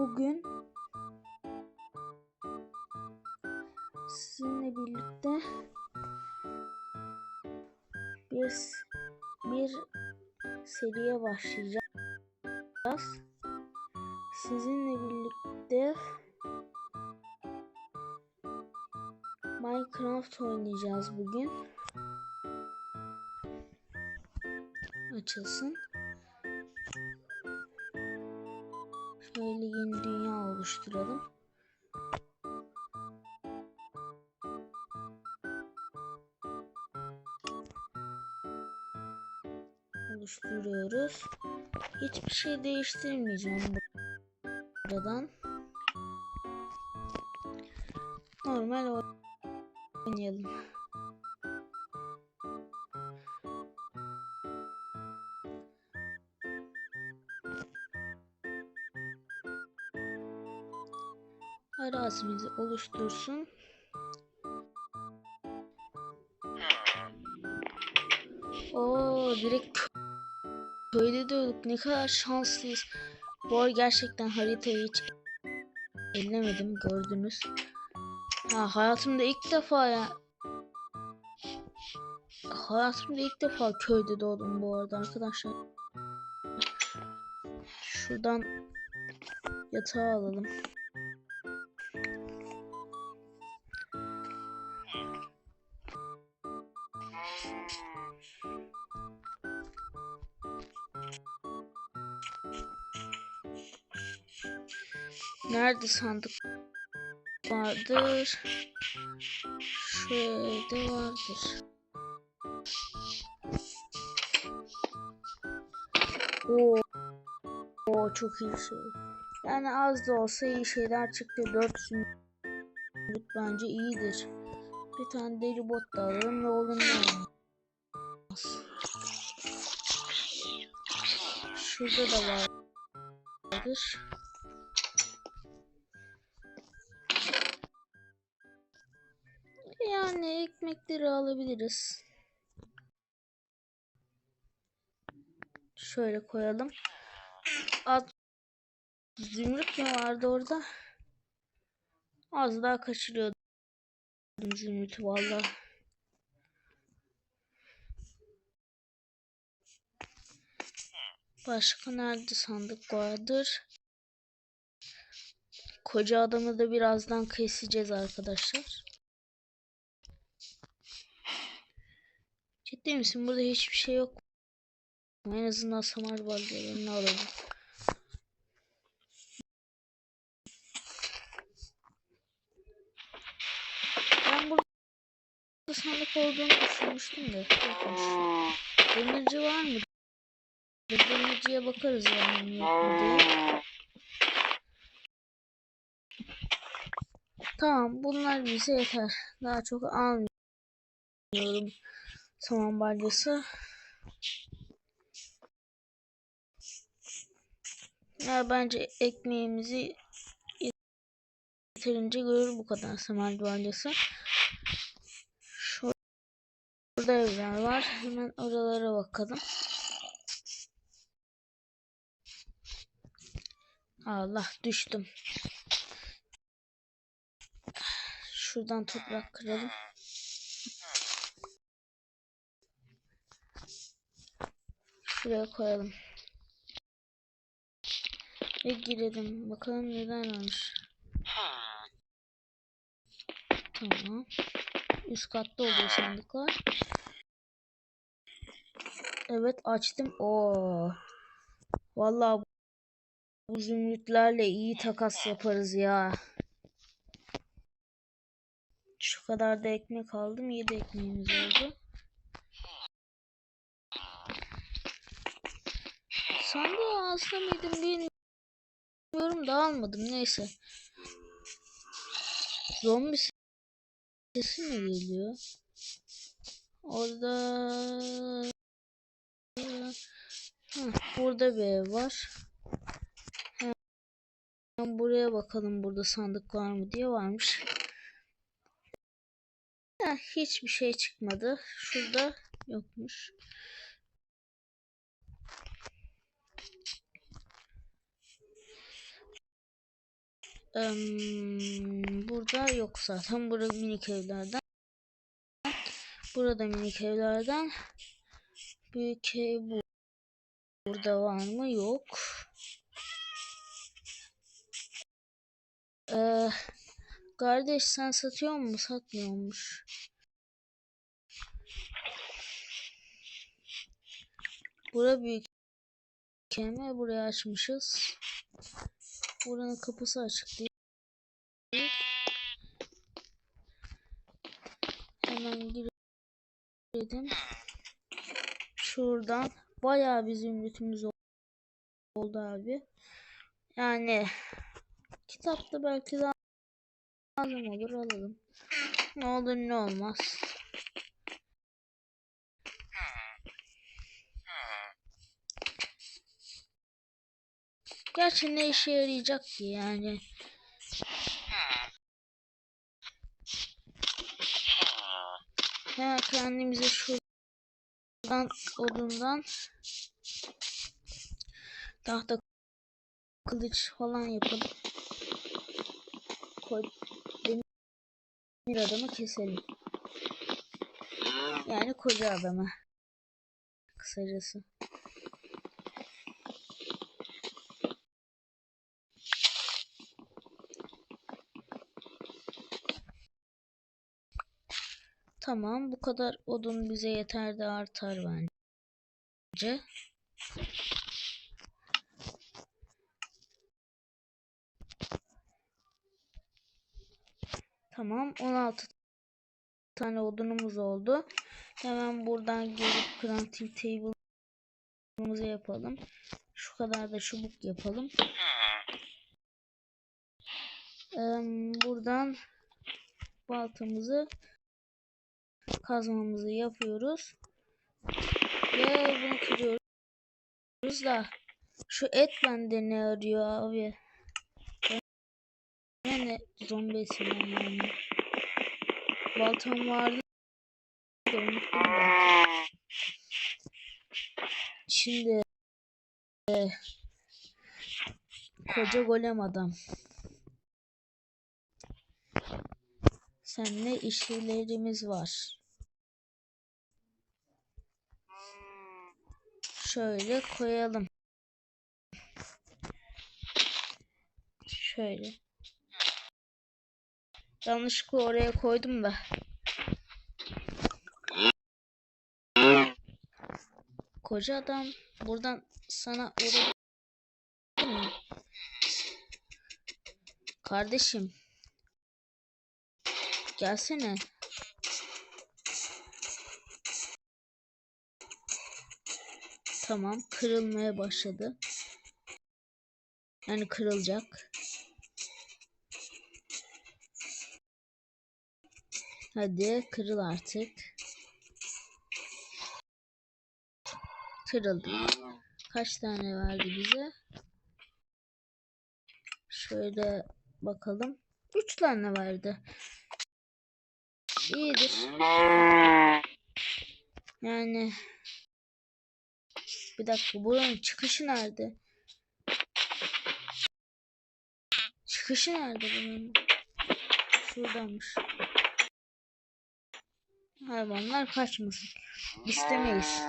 bugün sizinle birlikte bir bir seriye başlayacağız. Sizinle birlikte Minecraft oynayacağız bugün. Açılsın. Oluşturalım. Oluşturuyoruz. Hiçbir şey değiştirmeyeceğim buradan. Normal oynayalım. Arazimizi oluştursun. Oo direkt köyde doğduk. Ne kadar şanslıyız. Bu arada gerçekten haritayı hiç ellemedim gördünüz. Ha hayatımda ilk defa ya hayatımda ilk defa köyde doğdum bu arada arkadaşlar. Şuradan yatağı alalım. Nerede sandık vardır? Şurada vardır. Oo. Oo çok iyi şey. Yani az da olsa iyi şeyler çıktı. 4 zümrüt bence iyidir. Bir tane deli bot da alalım. Ne olur ne olmaz. Şurada da vardır. Yani ekmekleri alabiliriz. Şöyle koyalım. At zümrüt mü vardı orada? Az daha kaçırıyordum zümrütü valla. Başka nerede sandık vardır? Koca adamı da birazdan keseceğiz arkadaşlar. Ciddi misin? Burada hiçbir şey yok. En azından samar balyalarını alalım. Ben burada sandık olduğunu düşünmüştüm de. Demirci var mı? Demirciye bakarız yani. Tamam bunlar bize yeter. Daha çok almıyorum. Saman balyası. Ya bence ekmeğimizi yeterince görür bu kadar saman balyası. Şurada evler var. Hemen oralara bakalım. Allah düştüm. Şuradan toprak kıralım. Şuraya koyalım. Ve girelim. Bakalım neden olmuş. Tamam. Üst katta oluyor sandıklar. Evet açtım. Oo. Vallahi bu zümrütlerle iyi takas yaparız ya. Şu kadar da ekmek aldım. 7 ekmeğimiz oldu. Sandığı alsa mıydım bilmiyorum da almadım. Neyse. Zombi sesi mi geliyor? Orada burada bir ev var. Hemen buraya bakalım burada sandık var mı diye varmış. Hiçbir şey çıkmadı. Şurada yokmuş. Em, burada yok zaten. Burada minik evlerden. Burada minik evlerden. Büyük ev bu. Burada var mı? Yok. Ee, kardeş sen satıyor mu? Satmıyormuş. Bura büyük keme. Burayı açmışız. Buranın kapısı açık değil. Hemen girelim. Şuradan bayağı bir zümrütümüz ol- oldu abi. Yani kitapta belki daha lazım olur alalım. Ne olur ne olmaz. Gerçi ne işe yarayacak ki yani. Hemen kendimize şuradan odundan tahta kılıç falan yapalım. Koy, demir adamı keselim. Yani koca adamı. Kısacası. Tamam bu kadar odun bize yeter de artar bence. Tamam 16 tane odunumuz oldu. Hemen buradan gelip crafting table'ımızı yapalım. Şu kadar da çubuk yapalım. Eee, buradan baltamızı kazmamızı yapıyoruz. Ve bunu kırıyoruz da şu et bende ne arıyor abi? Ben ne zombisi yani. Baltam vardı. Şimdi e, koca golem adam. Seninle işlerimiz var. Şöyle koyalım. Şöyle. Yanlışlıkla oraya koydum da. Koca adam buradan sana uğradı? Kardeşim. Gelsene. Tamam kırılmaya başladı. Yani kırılacak. Hadi kırıl artık. Kırıldı. Kaç tane verdi bize? Şöyle bakalım. 3 tane verdi. İyidir. Yani bir dakika buranın çıkışı nerede? Çıkışı nerede bunun? Şuradanmış. Hayvanlar kaçmasın. İstemeyiz.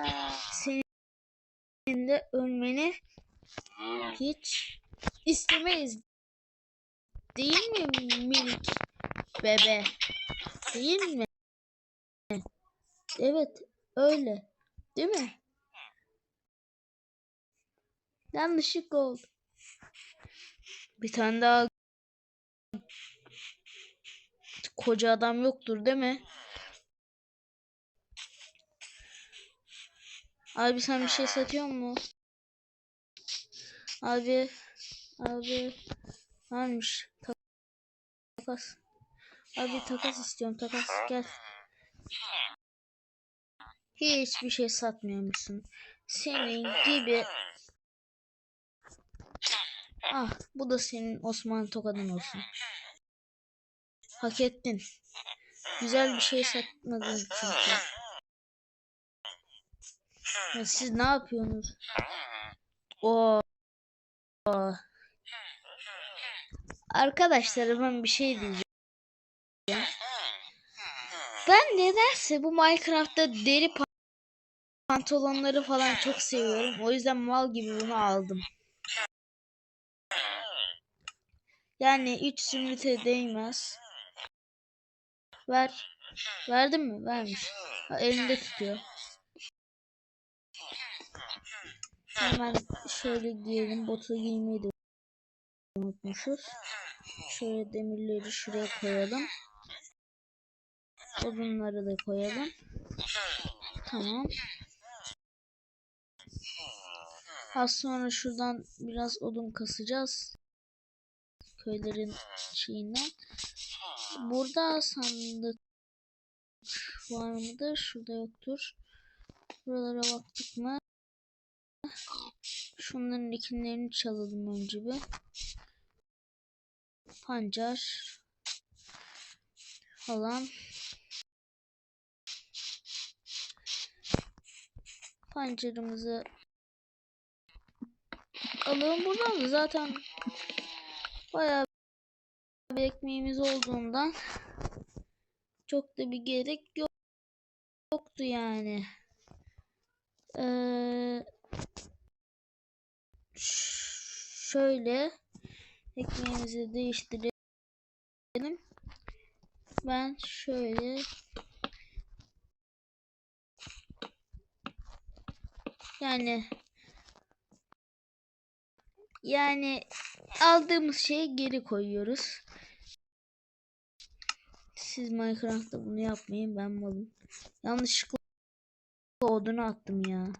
Senin de ölmeni hiç istemeyiz. Değil mi minik bebe? Değil mi? Evet, öyle. Değil mi? Yanlışlık oldu. Bir tane daha koca adam yoktur değil mi? Abi sen bir şey satıyor mu? Abi abi varmış takas. Abi takas istiyorum takas gel. Hiçbir şey satmıyormuşsun. Senin gibi Ah bu da senin Osman tokadın olsun. Hak ettin. Güzel bir şey satmadın çünkü. Ya siz ne yapıyorsunuz? O Arkadaşlar ben bir şey diyeceğim. Ben nedense bu Minecraft'ta deri pa- pantolonları falan çok seviyorum. O yüzden mal gibi bunu aldım. Yani 3 zümrüte değmez. Ver. Verdin mi? Vermiş. Ha, elinde tutuyor. Hemen şöyle giyelim. Botu giymeyi unutmuşuz. Şöyle demirleri şuraya koyalım. Odunları da koyalım. Tamam. Az sonra şuradan biraz odun kasacağız. Köylerin şeyinden. Burada sandık var mıdır? Şurada yoktur. Buralara baktık mı? Şunların ikinlerini çalalım önce bir. Pancar falan. Pancarımızı alalım buradan da zaten bayağı bir ekmeğimiz olduğundan çok da bir gerek yok yoktu yani. Ee, şöyle ekmeğimizi değiştirelim. Ben şöyle yani yani aldığımız şeyi geri koyuyoruz. Siz Minecraft'ta bunu yapmayın ben malım. Yanlışlıkla odunu attım ya.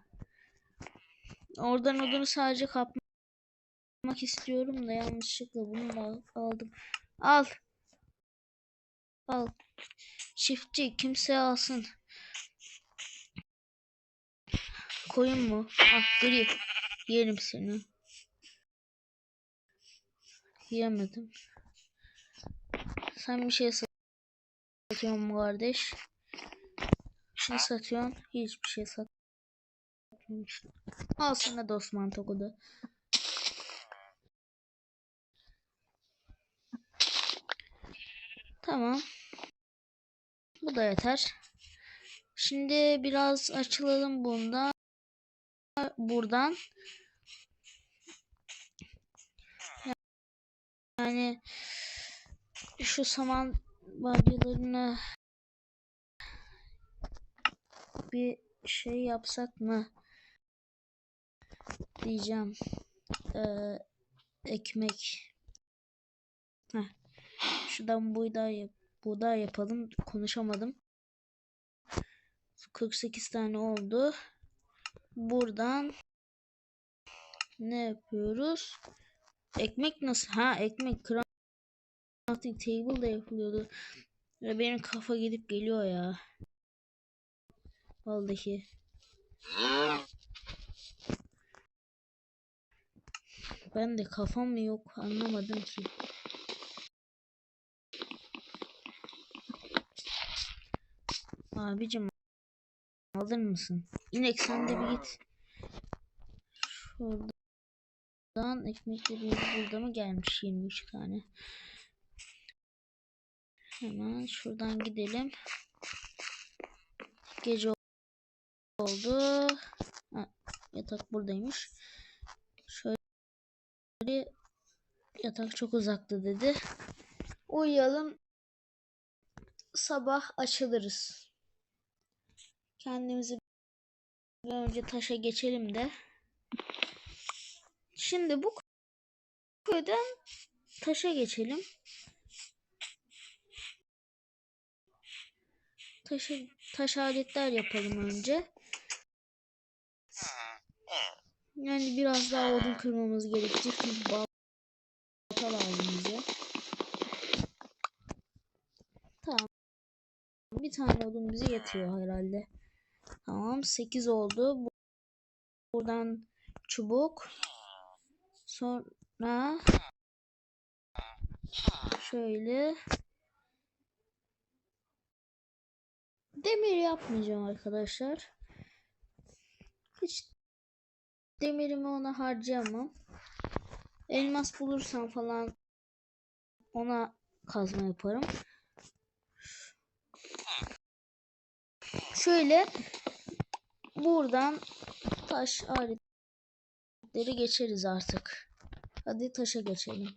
Oradan odunu sadece kapmak istiyorum da yanlışlıkla bunu da aldım. Al. Al. Çiftçi kimse alsın. Koyun mu? Ah gri. Yerim seni. Yemedim. Sen bir şey satıyorsun kardeş? Ne satıyorsun? Hiçbir şey satmıyorsun. Al sana da Osman Toku'da. Tamam. Bu da yeter. Şimdi biraz açılalım bundan. Buradan. Yani şu saman balyalarını bir şey yapsak mı diyeceğim. Ee, ekmek. Heh. Şuradan buğday, buğday yapalım. Konuşamadım. 48 tane oldu. Buradan ne yapıyoruz? Ekmek nasıl? Ha ekmek crafting table da yapılıyordu. Ve benim kafa gidip geliyor ya. Vallahi. Ben de kafam mı yok anlamadım ki. Abicim alır mısın? İnek sen de bir git. Şuradan ekmekleri burada mı gelmiş 23 tane. Hemen şuradan gidelim. Gece oldu. Ha, yatak buradaymış. Şöyle yatak çok uzakta dedi. Uyuyalım. Sabah açılırız. Kendimizi bir önce taşa geçelim de. Şimdi bu köyden taşa geçelim. Taş, taş aletler yapalım önce. Yani biraz daha odun kırmamız gerekecek. Çünkü balta bize. Tamam. Bir tane odun bize yetiyor herhalde. Tamam 8 oldu. Buradan çubuk. Sonra şöyle demir yapmayacağım arkadaşlar. Hiç demirimi ona harcayamam. Elmas bulursam falan ona kazma yaparım. Şöyle buradan taş aletleri geçeriz artık. Hadi taşa geçelim.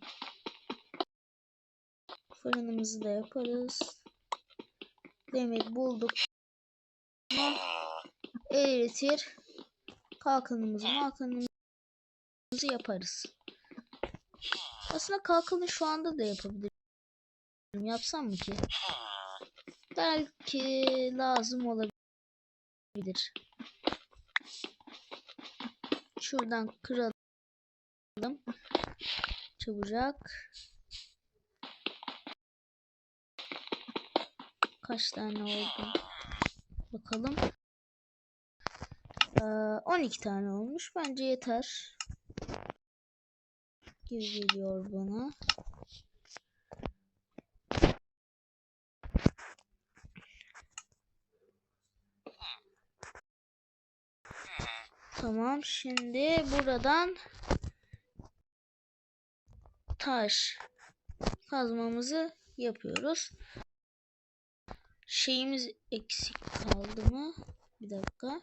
Fırınımızı da yaparız. Demir bulduk. Eritir. Kalkanımızı kalkanımızı yaparız. Aslında kalkanı şu anda da yapabilirim. Yapsam mı ki? Belki lazım olabilir. Şuradan kıralım. Çabucak. Kaç tane oldu? Bakalım. Ee, 12 tane olmuş. Bence yeter. Gibi geliyor bana. Tamam. Şimdi buradan taş kazmamızı yapıyoruz. Şeyimiz eksik kaldı mı? Bir dakika.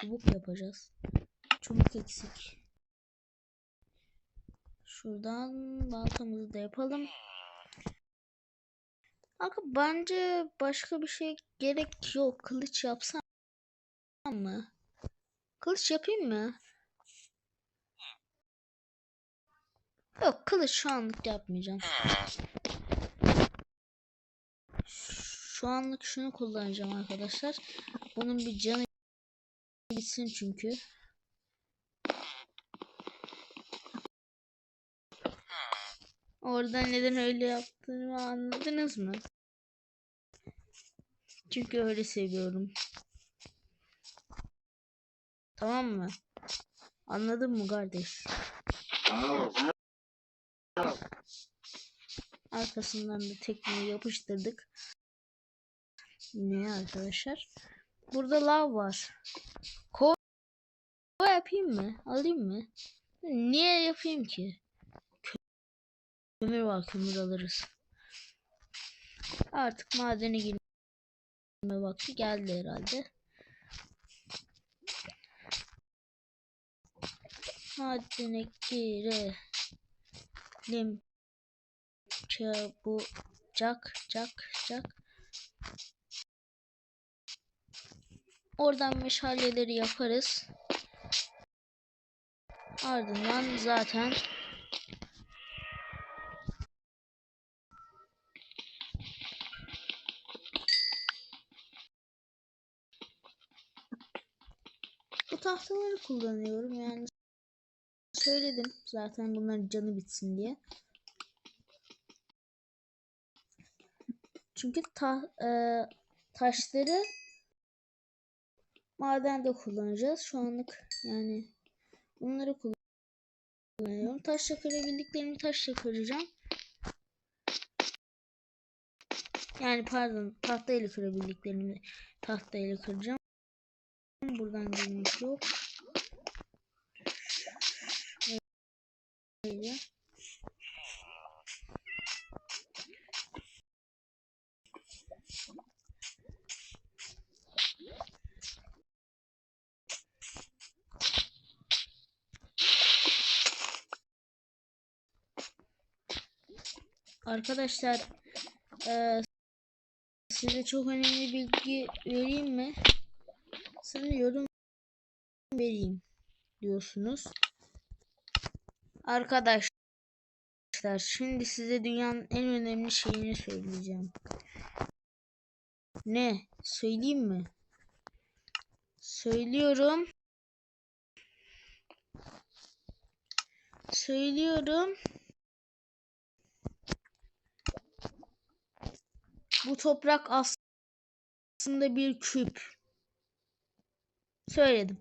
Çubuk yapacağız. Çubuk eksik. Şuradan baltamızı da yapalım. Kanka bence başka bir şey gerek yok. Kılıç yapsam mı? Kılıç yapayım mı? Yok kılıç şu anlık yapmayacağım. Şu anlık şunu kullanacağım arkadaşlar. Bunun bir canı gitsin çünkü. Orada neden öyle yaptığımı anladınız mı? Çünkü öyle seviyorum. Tamam mı? Anladın mı kardeş? Arkasından da tekmeyi yapıştırdık. Ne arkadaşlar? Burada lav var. Kova yapayım mı? Alayım mı? Niye yapayım ki? Kömür var kömür alırız. Artık madene girme vakti geldi herhalde. Madene girelim. Çabucak cak cak. Oradan meşaleleri yaparız. Ardından zaten tahtaları kullanıyorum yani söyledim zaten bunların canı bitsin diye. Çünkü ta, e, taşları madende kullanacağız. Şu anlık yani bunları kullanıyorum. Taşla kırabildiklerimi taşla kıracağım. Yani pardon tahtayla kırabildiklerimi tahtayla kıracağım. Buradan girmek yok. Arkadaşlar eee, size çok önemli bilgi vereyim mi? Sanıyorum vereyim diyorsunuz. Arkadaşlar şimdi size dünyanın en önemli şeyini söyleyeceğim. Ne? Söyleyeyim mi? Söylüyorum. Söylüyorum. Bu toprak aslında bir küp. Söyledim.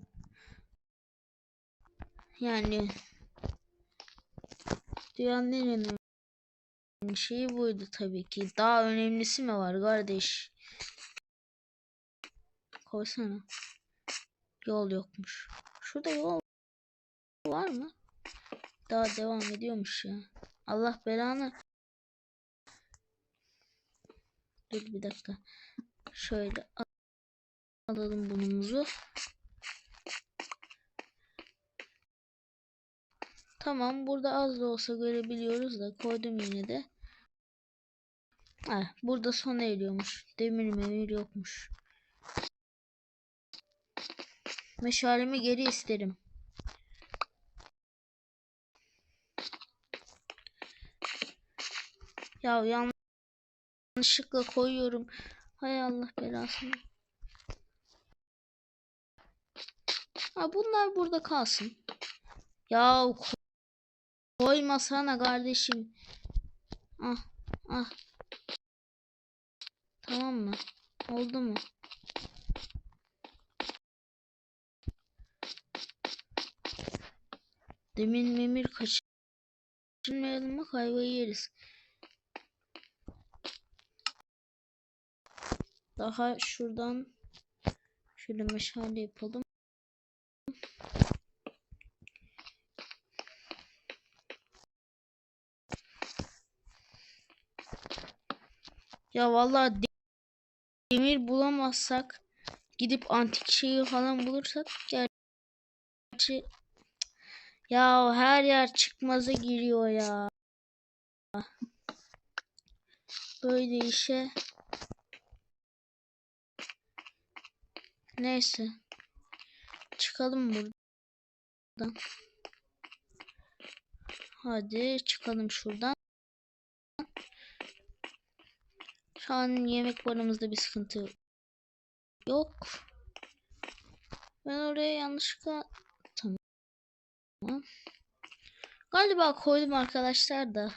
Yani dünyanın en önemli şeyi buydu tabii ki. Daha önemlisi mi var kardeş? Koysana. Yol yokmuş. Şurada yol var mı? daha devam ediyormuş ya. Allah belanı. Dur bir dakika. Şöyle al- alalım bunumuzu. Tamam burada az da olsa görebiliyoruz da koydum yine de. Ha, burada sona eriyormuş. Demir memir yokmuş. Meşalemi geri isterim. Ya yanlışlıkla koyuyorum. Hay Allah belasını. Ha bunlar burada kalsın. Ya koymasana kardeşim. Ah ah. Tamam mı? Oldu mu? Demin memir kaçırmayalım bak ayvayı yeriz. Daha şuradan şöyle meşale yapalım. Ya vallahi de- demir bulamazsak gidip antik şeyi falan bulursak gerçi ya her yer çıkmaza giriyor ya. Böyle işe neyse çıkalım buradan. Hadi çıkalım şuradan. Şu an yemek paramızda bir sıkıntı yok. Ben oraya yanlışlıkla tamam. Galiba koydum arkadaşlar da.